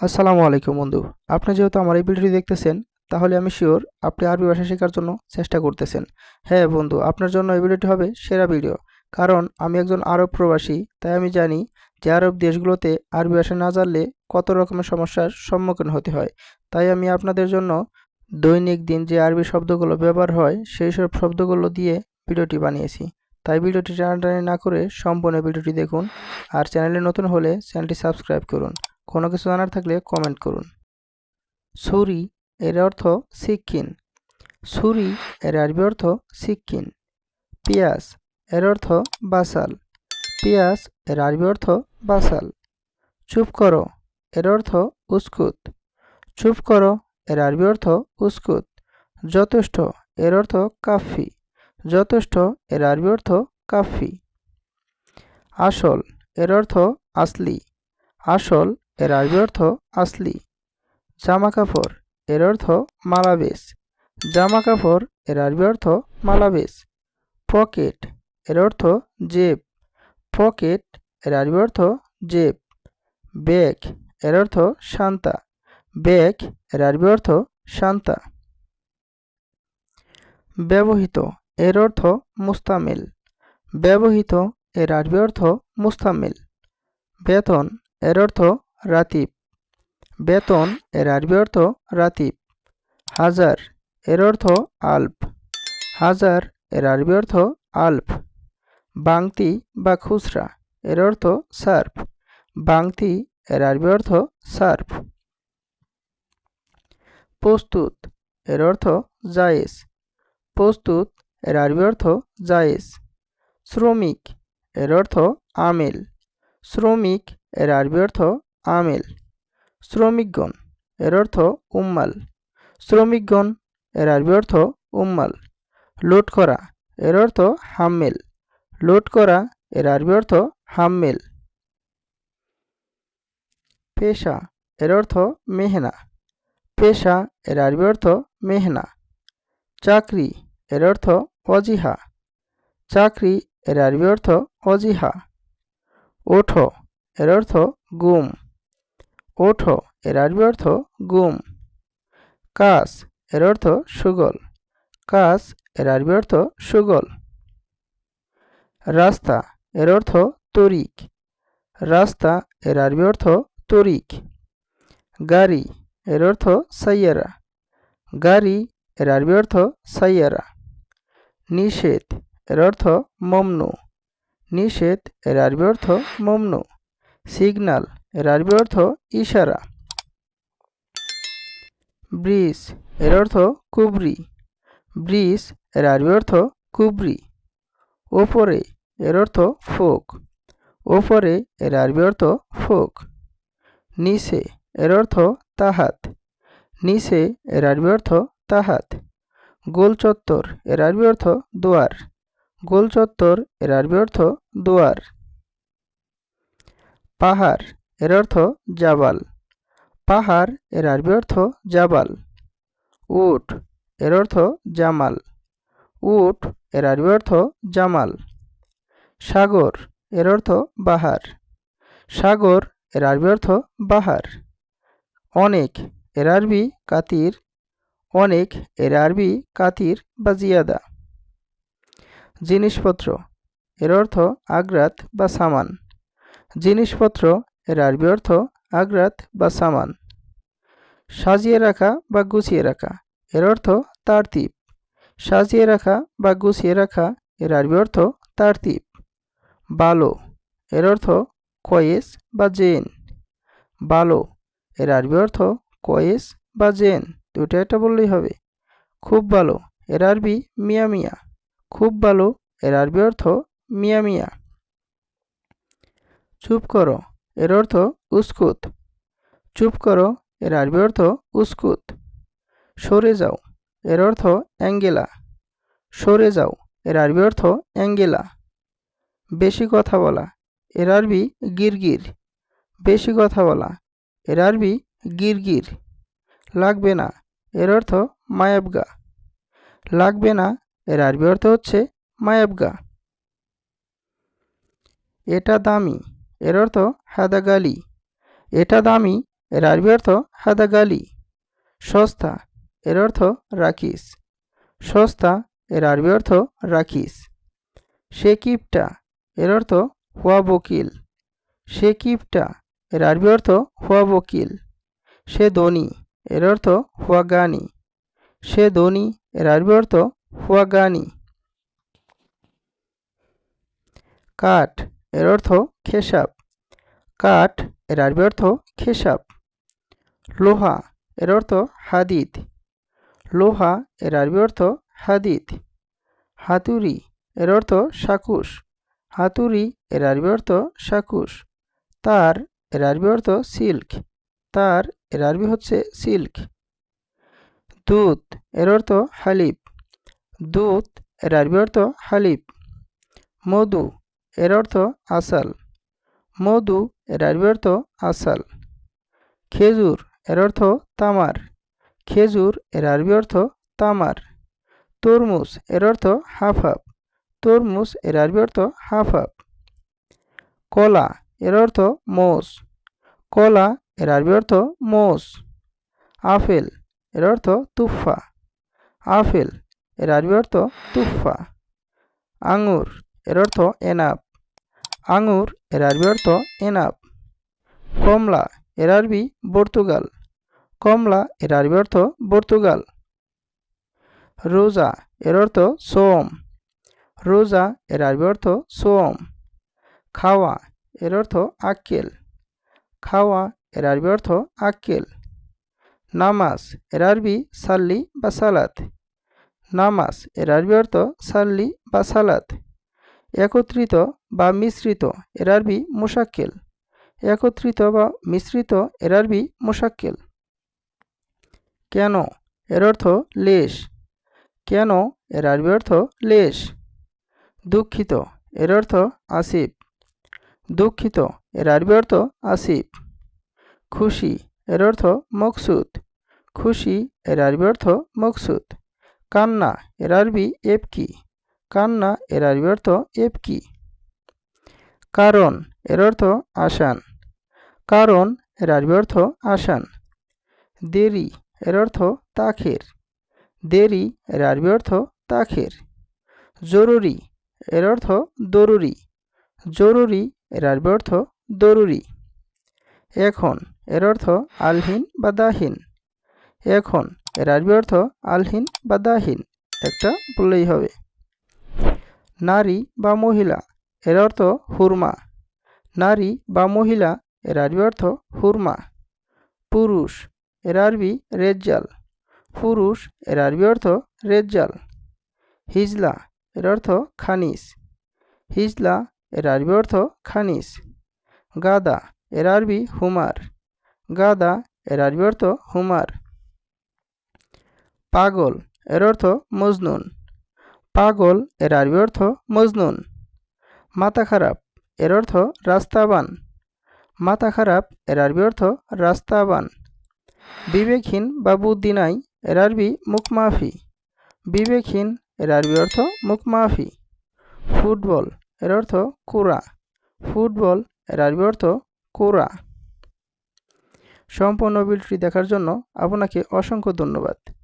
আসসালামু আলাইকুম বন্ধু। আপনি যেহেতু আমার এই ভিডিওটি দেখতেছেন, তাহলে আমি শিওর আপনি আরবি ভাষা শেখার জন্য চেষ্টা করতেছেন। হ্যাঁ বন্ধু, আপনার জন্য এই ভিডিওটি হবে সেরা ভিডিও। কারণ আমি একজন আরব প্রবাসী, তাই আমি জানি যে আরব দেশগুলোতে আরবি ভাষা না জানলে কত রকমের সমস্যার সম্মুখীন হতে হয়। তাই আমি আপনাদের জন্য দৈনিক দিন যে আরবি শব্দগুলো ব্যবহার হয়, সেই সব শব্দগুলো দিয়ে ভিডিওটি বানিয়েছি। তাই ভিডিওটি টানাটানি না করে সম্পূর্ণ ভিডিওটি দেখুন আর চ্যানেলে নতুন হলে চ্যানেলটি সাবস্ক্রাইব করুন। কোনো কিছু জানার থাকলে কমেন্ট করুন। সুরি এর অর্থ সিক্কিন সুরি এর আরবি অর্থ সিক্কিন পিয়াস এর অর্থ বাসাল। পিয়াস এর আরবি অর্থ বাসাল। চুপ করো এর অর্থ উস্কুত। চুপ করো এর আরবি অর্থ উস্কুত। যথেষ্ট এর অর্থ কাফি। যথেষ্ট এর আরবি অর্থ কাফি। আসল এর অর্থ আসলি। আসল এর আরবি অর্থ আসলি। জামা কাপড় এর অর্থ মালাবেস জামা কাপড় এর আরবি অর্থ মালাবেস পকেট, এর অর্থ জেব। পকেট, এর আরবি অর্থ জেব। ব্যাগ, এর অর্থ শান্তা ব্যাগ, এর আরবি অর্থ শান্তা ব্যবহৃত, এর অর্থ মুস্তামিল। ব্যবহৃত, এর আরবি অর্থ মুস্তামিল। বেতন, এর অর্থ রাতিব। বেতন এর আরবি অর্থ রাতিব। হাজার এর অর্থ আল্প হাজার এর আরবি অর্থ আলপ বাংতি বা খুচরা এর অর্থ সার্ফ। বাংতি এর আরবি অর্থ সার্ফ। প্রস্তুত এর অর্থ জায়েজ। প্রস্তুত এর আরবি অর্থ জায়েজ। শ্রমিক এর অর্থ আমেল। শ্রমিক এর আরবি অর্থ আমেল। শ্রমিকগণ, এর অর্থ উম্মাল। শ্রমিকগণ, এর আরবি অর্থ উম্মাল। লোড করা, এর অর্থ হাম্মেল। লোড করা, এর আরবি অর্থ হাম্মেল। পেশা, এর অর্থ মেহনা। পেশা, এর আরবি অর্থ মেহনা। চাকরি, এর অর্থ অজিহা। চাকরি, এর আরবি অর্থ অজিহা। ওঠো, এর অর্থ গুম। ওঠো, এর আরবি অর্থ গুম। কাস, এর অর্থ সুগল। কাস, এর আরবি অর্থ সুগল। রাস্তা, এর অর্থ তরিক। রাস্তা, এর আরবি অর্থ তরিক। গাড়ি, এর অর্থ সাইয়ারা। গাড়ি, এর আরবি অর্থ সাইয়ারা। নিষেধ, এর অর্থ মমনু। নিষেধ, এর আরবি অর্থ মমনু। সিগনাল এর আরবি অর্থ ইশারা। ব্রিজ, এর অর্থ কুবরি। ব্রিজ, এর আরবি অর্থ কুবরি। ওপরে, এর অর্থ ফোক। ওপরে, এর আরবি অর্থ ফোক। নিচে, এর অর্থ তাহাত। নিচে, এর আরবি অর্থ তাহাত। গোল চত্বর, এর আরবি অর্থ দোয়ার। গোল চত্বর, এর আরবি অর্থ দোয়ার। পাহাড় এর অর্থ জাবাল। পাহাড়, এর আরবি অর্থ জাবাল। উট, এর অর্থ জামাল। উট, এর আরবি অর্থ জামাল। সাগর, এর অর্থ বাহার। সাগর, এর আরবি অর্থ বাহার। অনেক, এর আরবি কাতির। অনেক, এর আরবি কাতির বা জিয়াদা। জিনিসপত্র, এর অর্থ আগ্রাত বা সামান। জিনিসপত্র এর আরবি অর্থ আগ্রাত বা সামান। সাজিয়ে রাখা বা গুছিয়ে রাখা, এর অর্থ তারতিব। সাজিয়ে রাখা বা গুছিয়ে রাখা, এর আরবি অর্থ তারতিব। বালো, এর অর্থ কয়েস বা জেন। বালো, এর আরবি অর্থ কয়েস বা জেন দুটো একটা বললেই হবে। খুব ভালো এর আরবি মিয়া মিয়া। খুব ভালো এর আরবি অর্থ মিয়া মিয়া। চুপ করো এর অর্থ উস্কুত। চুপ করো, এর আরবি অর্থ উস্কুত। সরে যাও, এর অর্থ অ্যাঙ্গেলা। সরে যাও, এর আরবি অর্থ অ্যাঙ্গেলা। বেশি কথা বলা, এর আরবি গিরগির। বেশি কথা বলা, এর আরবি গিরগির। লাগবে না, এর অর্থ মায়াবগা। লাগবে না, এর আরবি অর্থ হচ্ছে মায়াবগা। এটা দামি, এর অর্থ হাদাগালি। এটা দামি, এর আরবি অর্থ হাদা গালি সস্তা, এর অর্থ রাখিস সস্তা, এর আরবি অর্থ রাখিস সে কিপটা এর অর্থ হুয়া বকিল। সে কিপটা এর আরবি অর্থ হুয়া বকিল। সে ধনী, এর অর্থ হুয়া গানি। সে ধনী, এর আরবি অর্থ হুয়া গানি। কাঠ, এর অর্থ খেসাব। কাঠ, এর আরবি অর্থ খেসাব। লোহা, এর অর্থ হাদিদ। লোহা, এর আরবি অর্থ হাদিদ। হাতুড়ি, এর অর্থ সাকুশ। হাতুড়ি, এর আরবি অর্থ সাকুশ। তার, এর আরবি অর্থ সিল্ক। তার, এর আরবি হচ্ছে সিল্ক। দুধ, এর অর্থ হালিব দুধ, এর আরবি অর্থ হালিব মধু, এর অর্থ আসাল। মধু এর আরবি অর্থ আসাল খেজুর এর অর্থ তামার খেজুর এর আরবি অর্থ তামার তরমুজ এর অর্থ হাফ হাফ তরমুজ এর আরবি অর্থ হাফ হাফ কলা এর অর্থ মোষ কলা এর আরবি অর্থ মোষ আপেল এর অর্থ তুফা আপেল এর আরবি অর্থ তুফা আঙুর এর অর্থ এনাপ আঙুর, এর আরবি অর্থ এনাপ কমলা, এর আরবি পর্তুগাল। কমলা, এর আরবি অর্থ পর্তুগাল। রোজা, এর অর্থ সোম। রোজা, এর আরবি অর্থ সোম। খাওয়া, এর অর্থ আক্কেল। খাওয়া, এর আরবি অর্থ আক্কেল। নামাজ, এর আরবি সাল্লি বা সালাত। নামাজ, এর আরবি অর্থ সাল্লি বা সালাত। একত্রিত বা মিশ্রিত এর আরবি মোশাক্কেল। একত্রিত বা মিশ্রিত এর আরবি মোশাক্কেল। কেন? এর অর্থ লেশ। কেন? এর আরবি অর্থ লেশ। দুঃখিত, এর অর্থ আসিফ দুঃখিত, এর আরবি অর্থ আসিফ খুশি, এর অর্থ মকসুদ। খুশি, এর আরবি অর্থ মকসুদ। কান্না, এর আরবি এপকি। কান্না, এর আরবি অর্থ এপকি। কারণ, এর অর্থ আসান। কারণ, এর আরবি অর্থ আসান। দেরি, এর অর্থ তাখের। দেরি, এর আরবি অর্থ তাখের। জরুরি, এর অর্থ দরুরি। জরুরি, এর আরবি অর্থ দরুরি। এখন, এর অর্থ আলহীন বা দাহীন। এখন, এর আরবি অর্থ আলহীন বা দাহীন। একটা বললেই হবে। নারী বা মহিলা এর অর্থ হুরমা। নারী বা মহিলা, এর আরবি অর্থ হুরমা। পুরুষ, এর আরবি রেজ্জাল। পুরুষ, এর আরবি অর্থ রেজ্জাল। হিজলা, এর অর্থ খানিস। হিজলা, এর আরবি অর্থ খানিস। গাদা, এর আরবি হুমার। গাদা, এর আরবি অর্থ হুমার। পাগল, এর অর্থ মজনুন। পাগল, এর আরবি অর্থ মজনুন। মাথা খারাপ, এর অর্থ রাস্তাবান। মাথা খারাপ, এর আরবি অর্থ রাস্তাবান। বিবেকহীন বা বুদ্ধি নাই, এর আরবি মুখমাফি। বিবেকহীন, এর আরবি অর্থ মুখমাফি। ফুটবল, এর অর্থ কুরা ফুটবল, এর আরবি অর্থ কোরা সম্পূর্ণ বিলটি দেখার জন্য আপনাকে অসংখ্য ধন্যবাদ।